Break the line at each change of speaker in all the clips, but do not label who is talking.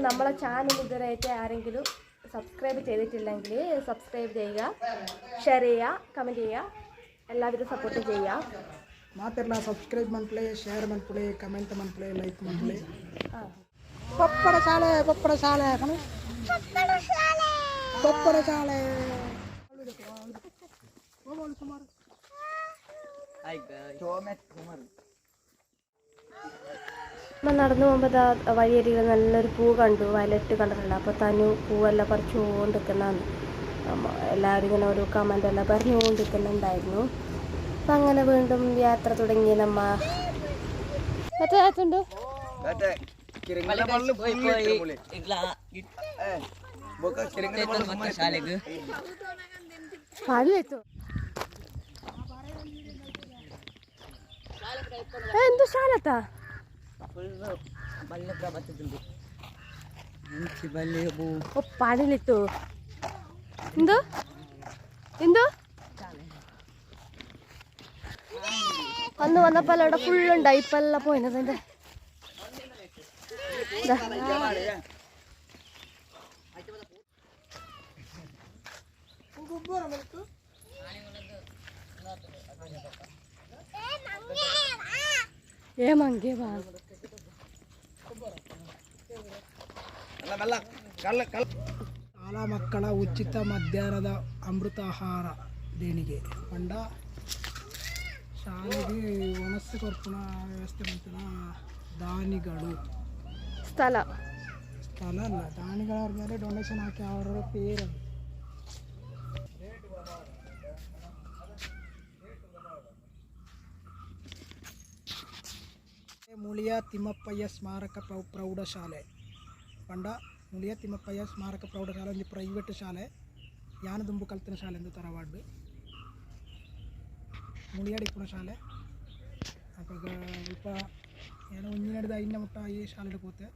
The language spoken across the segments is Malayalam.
അപ്പോൾ നമ്മളെ ചാനൽ ഇതുവരെയായിട്ട് ആരെങ്കിലും സബ്സ്ക്രൈബ് ചെയ്തിട്ടില്ലെങ്കിൽ സബ്സ്ക്രൈബ് ചെയ്യുക ഷെയർ ചെയ്യുക കമന്റ് ചെയ്യുക എല്ലാവരും സപ്പോർട്ട് ചെയ്യുക.
മാത്രമല്ല സബ്സ്ക്രൈബ് മൺപിളേ
ഷെയർ
മൺപിളേ കമന്റ് മൺപിളേ ലൈക്ക് മൺപിളേ പപ്പടശാല പപ്പടശാല കുമാർ
നമ്മൾ നടന്നു പോകുമ്പോൾ വഴിയരികിൽ നല്ലൊരു പൂ കണ്ടു വയലറ്റ് കണ്ടിട്ടുണ്ട്. അപ്പോൾ തനു പൂവെല്ലാം കുറച്ച് കൊണ്ടിരിക്കുന്നതാണ് എല്ലാവരും ഇങ്ങനെ ഒരു കമന്റെല്ലാം പറഞ്ഞു കൊണ്ടിരിക്കുന്നുണ്ടായിരുന്നു അപ്പം അങ്ങനെ വീണ്ടും യാത്ര തുടങ്ങി നമ്മ എത്രണ്ട് എന്തു ശാലത്താ?
ಬಲ್ಲತ್ರ ಬರ್ತದುಂಟು ಮುಂಚೆ ಬಲ್ಲೆ ಹೂ
ഓ പാടിലെത്തു എന്തു എന്തു അന്ന് വന്നപ്പോൾ അവിടെ ഫുള്ളുണ്ടായി ഇപ്പം എല്ലാം പോയിനത് എൻ്റെ ദാ. ഏ മങ്കേ വാ
ಶಾಲಾ ಮಕ್ಕಳ ಉಚಿತ ಮಧ್ಯಾಹ್ನದ ಅಮೃತಾಹಾರ ದೇಣಿಗೆ. ಪಂಡ ಶಾಲೆಗೆ ವನಸ್ಸು ಕೊರ್ಪಣ ವ್ಯವಸ್ಥೆ ಮಾಡ್ತಾನ ದಾನಿಗಳು.
ಸ್ಥಳ.
ಸ್ಥಳ ಅಲ್ಲ ದಾನಿಗಳ ಮೇಲೆ ಡೊನೇಷನ್ ಹಾಕಿ ಅವರ ಪೇರು. ಮುಳಿಯ ತಿಮ್ಮಪ್ಪಯ್ಯ ಸ್ಮಾರಕ ಪ್ರೌಢಶಾಲೆ. ಪಂಡ ಮುಳಿಯ ತಿಮ್ಮಪ್ಪಯ್ಯ ಸ್ಮಾರಕ ಪ್ರೌಢಶಾಲೆ ಒಂದು ಪ್ರೈವೇಟ್ ಶಾಲೆ ಯಾನದುಂಬು ಕಲ್ತಿನ ಶಾಲೆ ಎಂದು ತರವಾಡ್ಡು ಮುಳಿಯಾಡಿಪ್ಪುನ ಶಾಲೆ ಅಪ್ಪಾಗ ಇಪ್ಪ ಏನೋ ಒಂದಿನ ನಡೆದ ಇನ್ನ ಮುಟ್ಟ ಈ ಶಾಲೆಗೆ ಕೂತೆ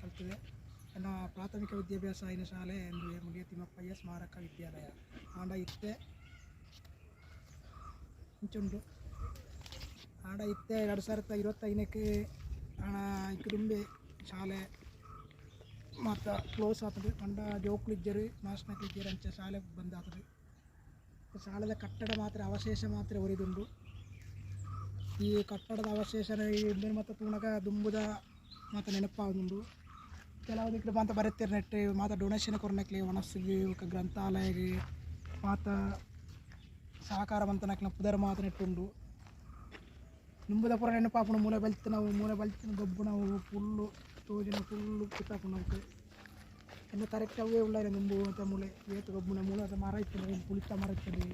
ಕಲ್ತಿದೆ ನನ್ನ ಪ್ರಾಥಮಿಕ ವಿದ್ಯಾಭ್ಯಾಸ ಇನ ಶಾಲೆ ಎಂದು ಮುಳಿಯ ತಿಮ್ಮಪ್ಪಯ್ಯ ಸ್ಮಾರಕ ವಿದ್ಯಾಲಯ ಆಂಡ ಇತ್ತೆ ಇಂಚುಂಡು ಆಂಡ ಇತ್ತೆ ಎರಡು ಸಾವಿರದ ಐವತ್ತೈದಕ್ಕೆ ಹಣ ಇಕ್ಕುದುಂಬೆ ಶಾಲೆ ಮತ್ತು ಕ್ಲೋಸ್ ಆಗ್ತದೆ. ಪಂಡ ಜೋಕ್ಲಿಜ್ಜರು ನಾಶನಕ್ಲಿಜ್ಜರು ಅಂಚ ಶಾಲೆ ಬಂದ್ ಆಗ್ತದೆ ಶಾಲೆದ ಕಟ್ಟಡ ಮಾತ್ರ, ಅವಶೇಷ ಮಾತ್ರ ಒರಿದುಂಡು ಈ ಕಟ್ಟಡದ ಅವಶೇಷ ಇಂದಿನ ಮತ್ತು ತೂಣಗ ದುಂಬುದ ಮಾತ ನೆನಪಾಗುಂಡು ಕೆಲವು ದಿಕ್ಕಲು ಮಾತ ಬರುತ್ತಾರೆ ನೆಟ್ಟು ಮಾತ ಡೊನೇಷನ್ ಕೊರ್ನಕ್ಲಿ ಒಣಸಿಗೆ ಗ್ರಂಥಾಲಯಗೆ ಮಾತ ಸಹಕಾರ ಮಂತನಕ್ಲ ಪುದರ್ ಮಾತ ನೆಟ್ಟುಂಡು ನಿಂಬುದ ಪುರ ನೆನಪಾಪುಣ ಮೂಲೆ ಬಲ್ತಿ ನಾವು, ಮೂಲೆ ಬಲ್ತಿನ ಗೊಬ್ಬು ನಾವು ಫುಲ್ಲು സ്റ്റೋರೇಜ್ ಫುಲ್ಲು ಕಿತ್ತಾಕು ಮಾಡ್ತೆ ಇನ್ನು ಕರೆಕ್ಟ್ ಅವೇ ಉಳ್ಳಾರೆ ನಂಬು ಅಂತ ಮೂಳೆ ಏತು ಗಬ್ಬು ನಮ್ಮ ಮೂಳೆ ಅದು ಮರ ಇತ್ತು ಪುಳಿತ ಮರ ಇತ್ತು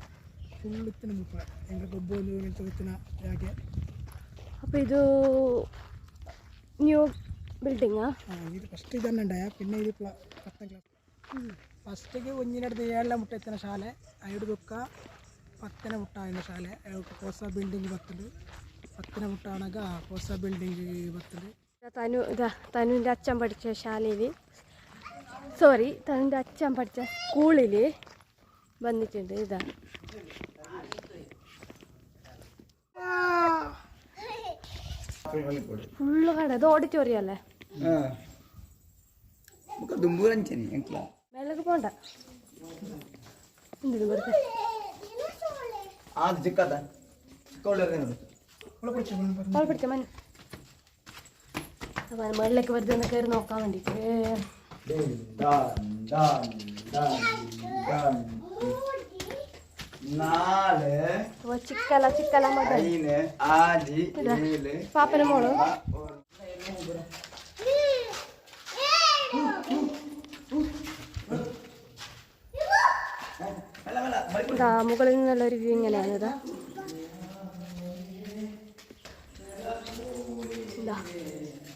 ಫುಲ್ ಇತ್ತು ನಮ್ಮಪ್ಪ ಹೆಂಗೆ ಗಬ್ಬು ಒಂದು ನಿಲ್ತೋಗ್ತಿನ ಹಾಗೆ
അപ്പോൾ ഇത് ന്യൂ ബിൽഡിങ്
ആ? ഇത് ഫസ്റ്റ് ഇതന്നെ ഉണ്ടായ. പിന്നെ ഇത് പത്താം ക്ലാസ് ഫസ്റ്റേക്ക് കുഞ്ഞിനടുത്ത് ഏഴര മുട്ട എത്തുന്ന ശാല. അയോട് ദുഃഖ പത്തന മുട്ട എന്ന ശാല. കോസ ബിൽഡിങ് പത്തുണ്ട് പത്തന മുട്ടാണെങ്കിൽ കോസ പത്തുണ്ട്
തനു ഇതാ തനുവിന്റെ അച്ഛൻ പഠിച്ച ശാലയിൽ സോറി തനുവിന്റെ അച്ഛൻ പഠിച്ച സ്കൂളിൽ വന്നിട്ടുണ്ട്. ഇതാ. ഫുള്ള് കട. ഇത് ഓഡിറ്റോറിയം അല്ലേ? മേലേക്ക് പോണ്ട. എന്തിനു വെറുതെ
ആ
ചിക്കോളെ പിടിച്ച? മഞ്ഞ അപ്പോൾ മുകളിലേക്ക് വെറുതെ ഒന്ന് കയറി നോക്കാൻ വേണ്ടിയിട്ട് ചിക്കല പാപ്പന മോൾ. മുകളിൽ നിന്നുള്ള ഒരു വ്യൂ ഇങ്ങനെയാണ്. ഇതാ.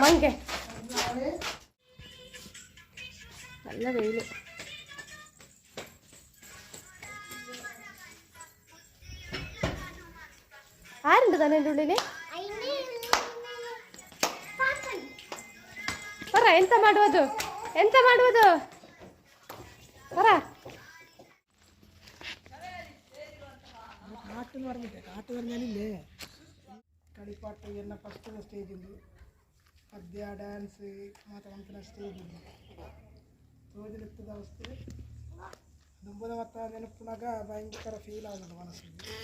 ಮಂಗೆ നല്ല വെയില് ആരുണ്ട് തന്നെ എൻ്റെ ഉള്ളില് പറ ಎಂತ ಮಾಡುವುದು ಎಂತ ಮಾಡುವುದು പറ
കാട്ട് എന്ന് പറഞ്ഞിട്ട് കാട്ട് പറഞ്ഞാലില്ലേ കളിപ്പാട്ട് ಪದ್ಯ ಡ್ಯಾನ್ಸ್ ಮತ್ತು ಒಂಥರ ಸ್ಟೇಜ್ ಇದೆ ರೋಜಲಿತ್ತದ ಅವಸ್ಥೆ ದುಂಬದ ಮತ್ತು ನೆನಪಿನಾಗ ಭಯಂಕರ ಫೀಲ್ ಆಗೋದು ಮನಸ್ಸಿಗೆ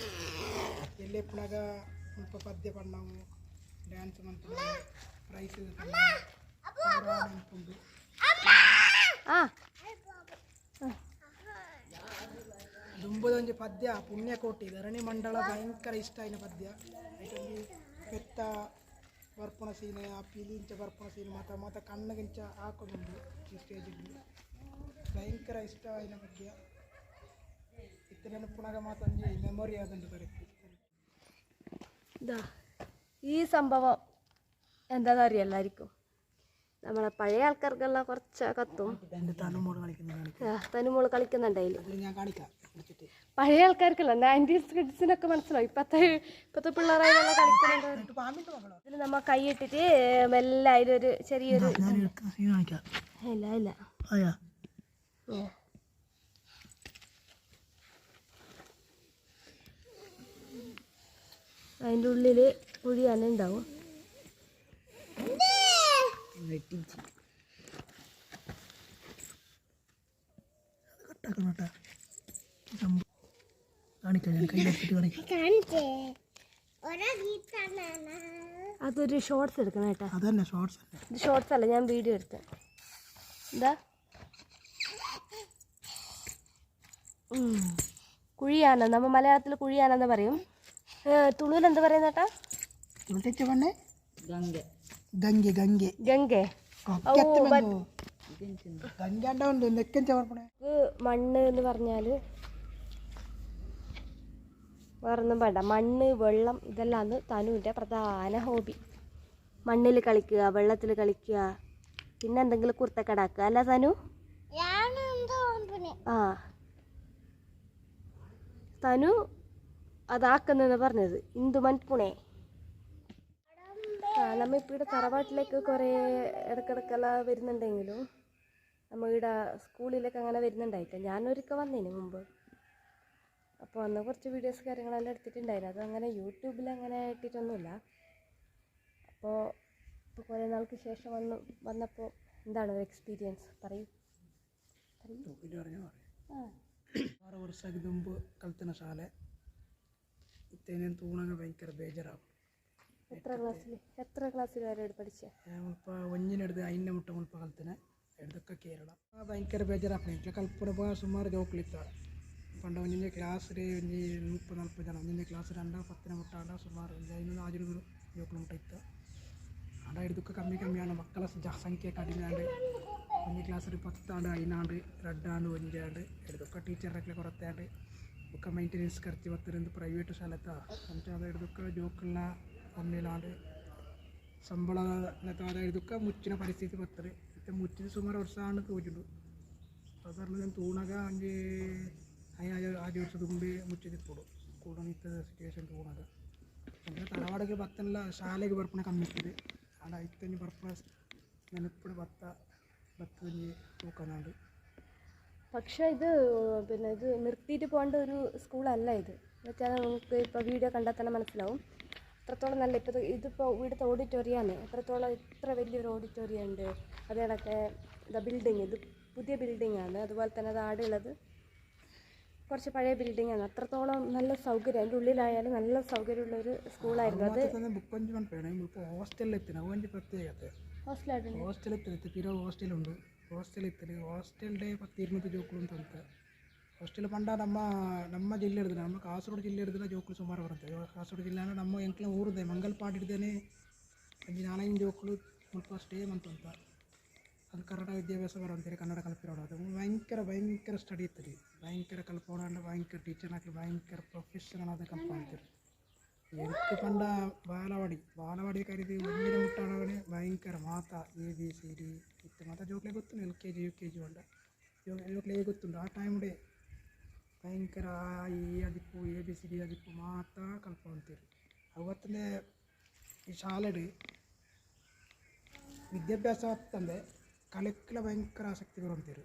ಎಲ್ಲಿಪ್ಪಿನಾಗ ಸ್ವಲ್ಪ ಪದ್ಯ ಪಡ್ನಾವು ಡ್ಯಾನ್ಸ್ ಮಂತ್ರ ಪ್ರೈಸ್ ನೆನಪುಂಡು ದುಂಬದೊಂಜಿ ಪದ್ಯ ಪುಣ್ಯಕೋಟಿ ಧರಣಿ ಮಂಡಳ ಭಯಂಕರ ಇಷ್ಟ ಆಯ್ನ ಪದ್ಯ ಪೆತ್ತ ಬರ್ಪಣ ಸೀನೆ ಆ ಪಿಲಿಂಚ ಬರ್ಪಣ ಸೀನೆ ಮಾತ ಮಾತ ಕಣ್ಣಗಿಂಚ ಹಾಕೋದುಂಡು ಈ ಸ್ಟೇಜಿಗೆ ಭಯಂಕರ ಇಷ್ಟ ಆಯ್ನ ಪದ್ಯ ಇತ್ತ ನೆನಪುನಾಗ ಮಾತೊಂಜಿ ಮೆಮೊರಿ ಆದಂಡು ಕರೆಕ್ಟ್
ഇതാ ഈ സംഭവം എന്താണെന്ന് അറിയാം എല്ലാവർക്കും നമ്മളെ പഴയ ആൾക്കാർക്കെല്ലാം കുറച്ച് കത്തും. തനുമോൾ
അതിൽ വിളിച്ചിട്ട്
പഴയ ആൾക്കാർക്കല്ല നയന്റീസ് കിഡ്സിനൊക്കെ മനസ്സിലാവും. ഇപ്പത്തെ ഇപ്പത്തെ പിള്ളേരായുള്ള കളിക്കുന്നുണ്ട്. ഇതിൽ നമ്മ കൈയിട്ടിട്ട് മെല്ലെ അതിലൊരു ചെറിയൊരു ഇല്ല ഇല്ല. അതിന്റെ ഉള്ളിൽ കുഴി തന്നെ ഉണ്ടാവും.
വെട്ടിച്ച്.
കട്ടാക്കണം കേട്ടാ. സംഭവം കാണിക്കാം ഞാൻ കയ്യിലെടുത്തിട്ട് കാണിക്കാം.
അതൊരു ഷോർട്സ് എടുക്കണം കേട്ടാ.
അതന്നെ ഷോർട്സ്
ഇത് ഷോർട്സ് അല്ല ഞാൻ വീഡിയോ എടുത്ത എന്താ? ഉം. കുഴിയാന നമ്മ മലയാളത്തിൽ കുഴിയാനെന്ന് പറയും. തുളുവിൽ എന്താ പറയുന്ന കേട്ടാ
ഉൾട്ടിച്ച പെണ്ണെ
ഗംഗ.
ഗംഗെ ഗംഗെ.
ഗംഗെ.
നെക്കൻ ചവർപ്പണെ?
ഇത് മണ്ണ് എന്ന് പറഞ്ഞാൽ വേറൊന്നും വേണ്ട മണ്ണ് വെള്ളം ഇതെല്ലാം തനുവിന്റെ പ്രധാന ഹോബി. മണ്ണിൽ കളിക്കുക വെള്ളത്തിൽ കളിക്കുക പിന്നെ എന്തെങ്കിലും കുർത്തക്കടാക്കുക അല്ല തനു? ആ. തനു അതാക്കുന്നെന്ന് പറഞ്ഞത്. ഇന്ദുമൻ മൺപുണെ നമ്മ ഇപ്പോൾ ഇവിടെ തറവാട്ടിലേക്ക് കുറേ ഇടക്കിടക്കെല്ലാം വരുന്നുണ്ടെങ്കിലും നമ്മൾ ഇവിടെ സ്കൂളിലേക്ക് അങ്ങനെ വരുന്നുണ്ടായിട്ടില്ല. ഒരിക്ക വന്നതിന് മുമ്പ്. അപ്പോൾ അന്ന് കുറച്ച് വീഡിയോസ് കാര്യങ്ങളെല്ലാം എടുത്തിട്ടുണ്ടായിരുന്നു. അത് അങ്ങനെ യൂട്യൂബിൽ അങ്ങനെ ഇട്ടിട്ടൊന്നുമില്ല. അപ്പോൾ ഇപ്പോൾ കുറേ നാൾക്ക് ശേഷം വന്ന് വന്നപ്പോൾ എന്താണ് ഒരു എക്സ്പീരിയൻസ് പറയൂ.
ആറ് വർഷം മുമ്പ് കൽത്തന ശാല. ഇത്തേനും തൂണങ്ങ് ഭയങ്കര ബേജറാകും
എത്ര ക്ലാസ്സിൽ എത്ര ക്ലാസ്സിൽ വരെ പഠിച്ച?
ഇപ്പോൾ ഒന്നിനെടുത്ത് അതിന്റെ മുട്ട മുൾപ്പ കലത്തിന് എടുത്തൊക്കെ കേരള. ഭയങ്കര ബേജാറാണ് എനിക്ക് കൽപ്പന സുമാർ ജോക്ലിത്ത പണ്ട് ഒന്നിന്റെ ക്ലാസ്സിൽ ഒന്നി മുപ്പത് നാൽപ്പത് ജനം ഒന്നിന്റെ ക്ലാസ് രണ്ടാം പത്തിന് മുട്ടാണ്ട സുമാർ. അതിന് ആദ്യം ജോക്കിൽ മുട്ട ഇത്ത അവിടെ എടുത്തൊക്കെ കമ്മി കമ്മിയാണ്. മക്കളെ ജനസംഖ്യ കടിഞ്ഞാണ്ട് ഒന്നി ക്ലാസ് ഒരു പത്താണ്ട് അതിനാണ്ട് രണ്ടാണ്ട് ഒന്നിന്റെയാണ്ട് എടുത്തൊക്കെ ടീച്ചറിനൊക്കെ കുറത്താണ്ട് ഒക്കെ മെയിന്റെനൻസ് കറച്ച് പത്തിരുന്ന് പ്രൈവറ്റ് സ്ഥലത്താണ് എന്നിട്ട് അതെടുത്തൊക്കെ ജോക്കുള്ള ಮೈಂಟೆನೆನ್ಸ್ ಖರ್ಚು ಬರ್ತರಿಂದ ಪ್ರೈವೇಟ್ ಶಾಲೆತ್ತ ಅಂತ ಅದು ಹಿಡ್ದಕ್ಕ ಜೋಕಲ್ನ ಒಮ್ಮೆಲಾಂಡ್ ಸಂಬಳ ಅದ ಇದಕ್ಕೆ ಮುಚ್ಚಿನ ಪರಿಸ್ಥಿತಿ ಬರ್ತದೆ ಮತ್ತು ಮುಚ್ಚಿನ ಸುಮಾರು ವರ್ಷ ಹಣ್ಣು ತೋಜುಂಡು ಸಾಧಾರಣ ನಾನು ತೂಣಾಗ ಒಂಜಿ ಐ ಆರು ವರ್ಷ ತುಂಬಿ ಮುಚ್ಚಿದ್ದು ಕೊಡು ಕೂಡ ನಿಂತದ ಸಿಚುವೇಶನ್ ತೂಣಾಗ ಅಂದರೆ ತಳವಾಡಿಗೆ ಬತ್ತಲ್ಲ ಶಾಲೆಗೆ ಬರ್ಪಣೆ ಕಮ್ಮಿ ಇರ್ತದೆ ಆಡ ಇತ್ತಂಜಿ ಬರ್ಪಣ ನೆನಪುಡು ಭತ್ತ ಭತ್ತ ಒಂಜಿ ತೂಕನಾಡು
പക്ഷേ ഇത് പിന്നെ ഇത് നിർത്തിയിട്ട് പോകേണ്ട ഒരു സ്കൂളല്ല ഇത് എന്നുവെച്ചാൽ നമുക്ക് ഇപ്പോൾ വീഡിയോ കണ്ടാൽ തന്നെ മനസ്സിലാവും അത്രത്തോളം നല്ല ഇപ്പോൾ ഇതിപ്പോൾ ഇവിടുത്തെ ഓഡിറ്റോറിയമാണ് അത്രത്തോളം ഇത്ര വലിയൊരു ഓഡിറ്റോറിയം ഉണ്ട്. അത് കണക്കെ ഇതാ ബിൽഡിങ് ഇത് പുതിയ ബിൽഡിങ്ങാണ് അതുപോലെ തന്നെ അത് ആടുള്ളത് കുറച്ച് പഴയ ബിൽഡിംഗ് ആണ്. അത്രത്തോളം നല്ല സൗകര്യം അതിന്റെ ഉള്ളിലായാലും നല്ല സൗകര്യമുള്ള ഒരു സ്കൂളായിരുന്നു അത്
ഹോസ്റ്റലിൽ ഹോസ്റ്റലിൽ ഹോസ്റ്റലുണ്ട് ഹോസ്റ്റലിൽ ഹോസ്റ്റലിന്റെ പത്ത് ഇരുന്നൂറ്റി ജോക്കുകളും തന്നിട്ട് ಅಷ್ಟಿಲ್ಲ ಪಂಡ ನಮ್ಮ ನಮ್ಮ ಜಿಲ್ಲೆ ಹಿಡಿದ್ರೆ ನಮ್ಮ ಕಾಸರಗೋಡು ಜಿಲ್ಲೆ ಹಿಡಿದ್ರೆ ಜೋಕುಲು ಸುಮಾರು ಬರುತ್ತೆ. ಕಾಸರಗೋಡು ಜಿಲ್ಲೆ ಅಂದ್ರೆ ನಮ್ಮ ಎಂಕ್ಲ ಊರಿದೆ. ಮಂಗಲ್ಪಾಡ್ ಹಿಡ್ದೇನೆ ಅಲ್ಲಿ ನಾನಾಯಿನ ಜೋಕುಲು ಸ್ವಲ್ಪ ಸ್ಟೇ ಅಂತ ಅಂತ. ಅದು ಕನ್ನಡ ವಿದ್ಯಾಭ್ಯಾಸ ಬರೋ ಅಂತೇಳಿ ಕನ್ನಡ ಕಲ್ಪಿರೋಣ ಅದು ಭಯಂಕರ ಭಯಂಕರ ಸ್ಟಡಿ ಇತ್ತು ಭಯಂಕರ ಕಲ್ಪೋಣ ಅಂದ್ರೆ ಭಯಂಕರ ಟೀಚರ್ ಹಾಕಿ ಭಯಂಕರ ಪ್ರೊಫೆಷನಲ್ ಆದ ಕಲ್ಪ ಅಂತೀರಿ എനിക്ക് ಬಾಲವಾಡಿ? ಬಾಲವಾಡಿ ബാലവാടി കരുതി വലിയ ಭಯಂಕರ ഭയങ്കര മാത്ത എ ബി സി ഡി ഇത്ത മാത്ത ജോക്കിലേക്ക് എത്തുന്നു എൽ കെ ജി ಆ കെ ജി ಭಯಂಕರ ಈ ಅದಿಪ್ಪು ಎ ಬಿ ಸಿ ಡಿ ಅದಿಪ್ಪು ಮಾತ ಕಲ್ಪ ಅಂತೀರಿ ಅವತ್ತನೇ ಈ ಶಾಲೆಡ್ ವಿದ್ಯಾಭ್ಯಾಸ ತಂದೆ ಕಲೆಕ್ಲ ಭಯಂಕರ ಆಸಕ್ತಿ ಬರುವಂತೀರು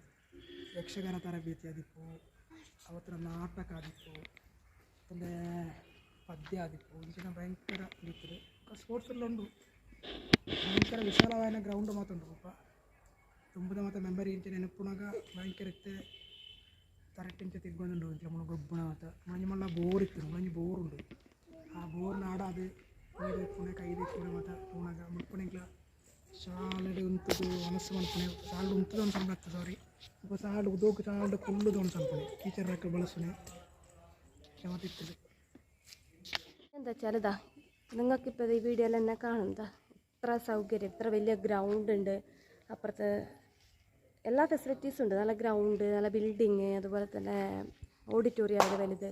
ಯಕ್ಷಗಾನ ತರಬೇತಿ ಅದಿಪ್ಪು ಅವತ್ತಿನ ನಾಟಕ ಆದಿಪ್ಪು ಮತ್ತೆ ಪದ್ಯ ಆದಿಪ್ಪು ಇಂಚಿನ ಭಯಂಕರ ಇರ್ತದೆ ಸ್ಪೋರ್ಟ್ಸಲ್ಲಿ ಉಂಡು ಭಯಂಕರ ವಿಶಾಲವಾದ ಗ್ರೌಂಡ್ ಮಾತುಂಡು ಪಾಪ ತುಂಬದ ಮಾತ ಮೆಂಬರ್ ಇಂಚ ನೆನಪುನಾಗ ಭಯಂಕರ ಇತ್ತೆ ಕರೆಕ್ಟ್ ಇಂಚ ತಿರ್ಗೊಂಡು ಇಂಚ ಮುಣ ಗೊಬ್ಬಣ ಮಾತ ಮುಣಿ ಮಲ್ಲ ಬೋರ್ ಇತ್ತು ಮುಣಿ ಬೋರ್ ಉಂಡು ಆ ಬೋರ್ ನಾಡ ಅದು ನೀರು ಪುಣೆ ಕೈದು ಪುಣೆ ಮಾತ ಮುಣಗ ಮುಳ್ಪುಣೆಗ್ಲ ಶಾಲೆಡ್ ಉಂತದು ಮನಸ್ಸು ಮನ್ಪುಣೆ ಸಾಲು ಉಂತದು ಒಂದು ಸಂಬತ್ತ ಸಾರಿ ഇപ്പോൾ സാട് ഉദോക്ക് സാളുടെ കൊള്ളു തോന്നുന്ന സംഭവം ടീച്ചറൊക്കെ ಬಳಸುನೆ ക്ഷമത്തിട്ടത്
എന്താ വെച്ചാൽ ഇതാ നിങ്ങൾക്കിപ്പോൾ ഈ വീഡിയോയിൽ എന്നെ കാണുന്നതാ ഇത്ര സൗകര്യം ഇത്ര വലിയ ഗ്രൗണ്ട് ഉണ്ട് അപ്പുറത്ത് എല്ലാ ഫെസിലിറ്റീസും ഉണ്ട്. നല്ല ഗ്രൗണ്ട് നല്ല ബിൽഡിങ് അതുപോലെ തന്നെ ഓഡിറ്റോറിയം ആണ് വലുത്.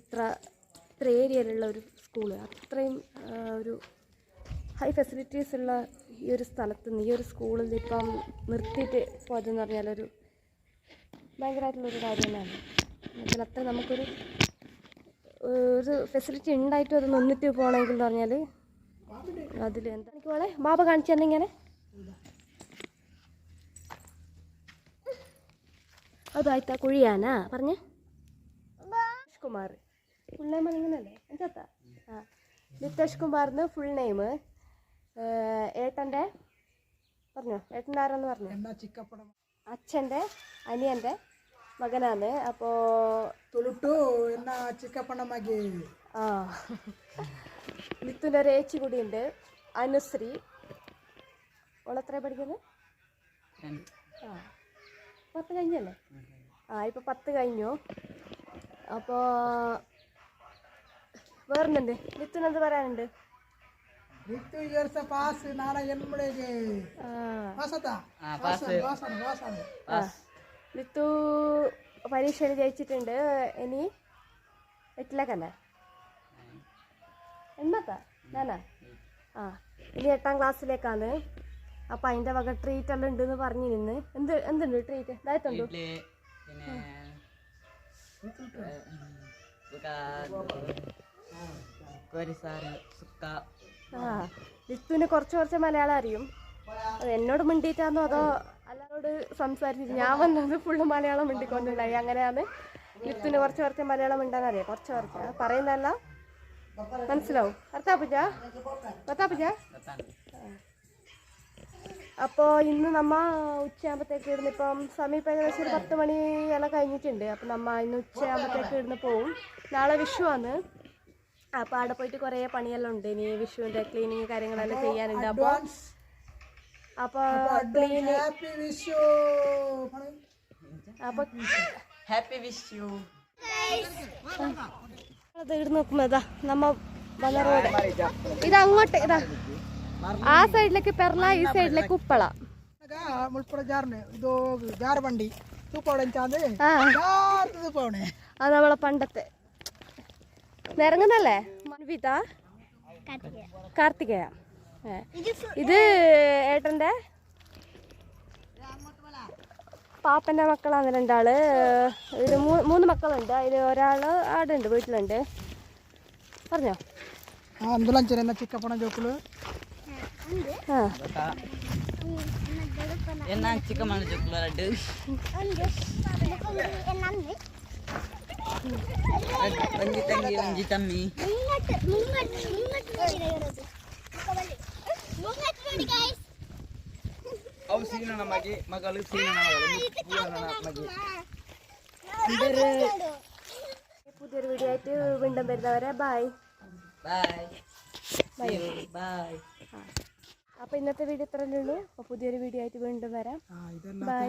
ഇത്ര ഇത്ര ഏരിയയിലുള്ള ഒരു സ്കൂൾ അത്രയും ഒരു ഹൈ ഫെസിലിറ്റീസ് ഉള്ള ഈ ഒരു സ്ഥലത്ത് നിന്ന് ഈ ഒരു സ്കൂളിൽ ഇപ്പം നിർത്തിയിട്ട് പോയതെന്ന് പറഞ്ഞാലൊരു ഭയങ്കരമായിട്ടുള്ളൊരു കാര്യം തന്നെയാണ്. എന്നുവെച്ചാൽ അത്ര നമുക്കൊരു ഒരു ഫെസിലിറ്റി ഉണ്ടായിട്ടും അത് നിന്നിട്ട് പോകണമെങ്കിൽ എന്ന് പറഞ്ഞാൽ അതിൽ എന്താ എനിക്ക് മോളെ ബാബ കാണിച്ചു തന്നെ ഇങ്ങനെ. കുഴിയാനാ? പറഞ്ഞേ. നിതേഷ് കുമാർ ഫുൾ നെയിം ഇങ്ങനല്ലേ എന്താ ആ. നിതേഷ് കുമാറിന് ഫുൾ നെയിം ഏട്ടന്റെ? പറഞ്ഞോ. ഏട്ടന്റെ ആരാന്ന് പറഞ്ഞു? അച്ഛന്റെ അനിയന്റെ മകനാണ്. അപ്പോൾ
തുളുട്ടു എണ്ണ ചിക്കപ്പണമാക്കി
ആ. മിത്തുന്റെ ഒരു ഏച്ചി ഉണ്ട് അനുശ്രീ. ഓളെത്ര പഠിക്കുന്നത്? ആ. പത്ത് കഴിഞ്ഞല്ലേ? ആ ഇപ്പോൾ പത്ത് കഴിഞ്ഞു. അപ്പോൾ വേറെന്നുണ്ട് വിത്തിനെന്ത് എന്ത് പറയാനുണ്ട്?
പാസ് നാളെ എൺപടേക്ക്
ആ.
പാസ്സാ?
ആ,
പാസ്സാണ് പാസ്സാണ് പാസ്സാണ്.
ആ. മിത്തു പരീക്ഷ ജയിച്ചിട്ടുണ്ട് ഇനി എട്ടിലേക്കല്ലേ? എന്നത്താ ഞാനാ? ആ. ഇനി എട്ടാം ക്ലാസ്സിലേക്കാണ്. അപ്പം അതിന്റെ വക ട്രീറ്റ് എല്ലാം ഉണ്ടെന്ന് പറഞ്ഞു നിന്ന് എന്ത് എന്തുണ്ട് ട്രീറ്റ് ഇതായിട്ടുണ്ടോ?
പിന്നെ
വിസ്തുവിന് കുറച്ച് കുറച്ച് മലയാളം അറിയും. അത് എന്നോട് മിണ്ടിയിട്ടാന്നോ അതോ അല്ലാരോട് സംസാരിച്ചിട്ട് ഞാൻ വന്നത് ഫുള്ള് മലയാളം മിണ്ടിക്കൊണ്ടുണ്ടായി. അങ്ങനെയാണ് വിസ്തുവിന് കുറച്ച് കുറച്ച് മലയാളം മിണ്ടാൻ അറിയാം കുറച്ച്. കുറച്ച് പറയുന്നതല്ല. മനസ്സിലാവും. കർത്താപ്പുജ
കർത്താപ്പുജ
അപ്പോൾ ഇന്ന് നമ്മ ഉച്ചയാകുമ്പത്തേക്ക് ഇരുന്നിപ്പം സമീപം ഏകദേശം ഒരു പത്ത് മണിയെല്ലാം കഴിഞ്ഞിട്ടുണ്ട്. അപ്പം നമ്മ ഇന്ന് ഉച്ചയാകുമ്പത്തേക്ക് ഇടുന്ന് പോവും. നാളെ വിഷു ആണ്. അപ്പോൾ അവിടെ പോയിട്ട് കുറേ പണിയെല്ലാം ഉണ്ട്. ഇനി വിഷുവിന്റെ ക്ലീനിങ് കാര്യങ്ങളെല്ലാം ചെയ്യാനുണ്ട്. അപ്പോൾ അപ്പോൾ
അപ്പൊ
അപ്പോൾ ഹാപ്പി വിഷു. ഇതാ നമ്മ വന്ന റോഡ്. ഇതങ്ങോട്ട് ഇതാ. ആ സൈഡിലേക്ക് പെർള ഈ സൈഡിലേക്ക് ഉപ്പള. അത് നമ്മളെ പണ്ടത്തെ. നിറങ്ങുന്നല്ലേ മൻവിത കാർത്തികേയ. ഇത് ഏട്ടന്റെ? പാപ്പന്റെ മക്കളാണ് രണ്ടാൾ. ഇത് മൂന്ന് മക്കളുണ്ട്. അതിൽ ഒരാൾ ആടുണ്ട് വീട്ടിലുണ്ട്. പറഞ്ഞോ? ചിക്കപ്പണം ചോക്കൾ Bye. Bye. See.
Bye. Bye.
അപ്പോൾ ഇന്നത്തെ വീഡിയോ ഇത്രയേ ഉള്ളൂ. അപ്പോൾ പുതിയൊരു വീഡിയോ ആയിട്ട് വീണ്ടും വരാം. ബൈ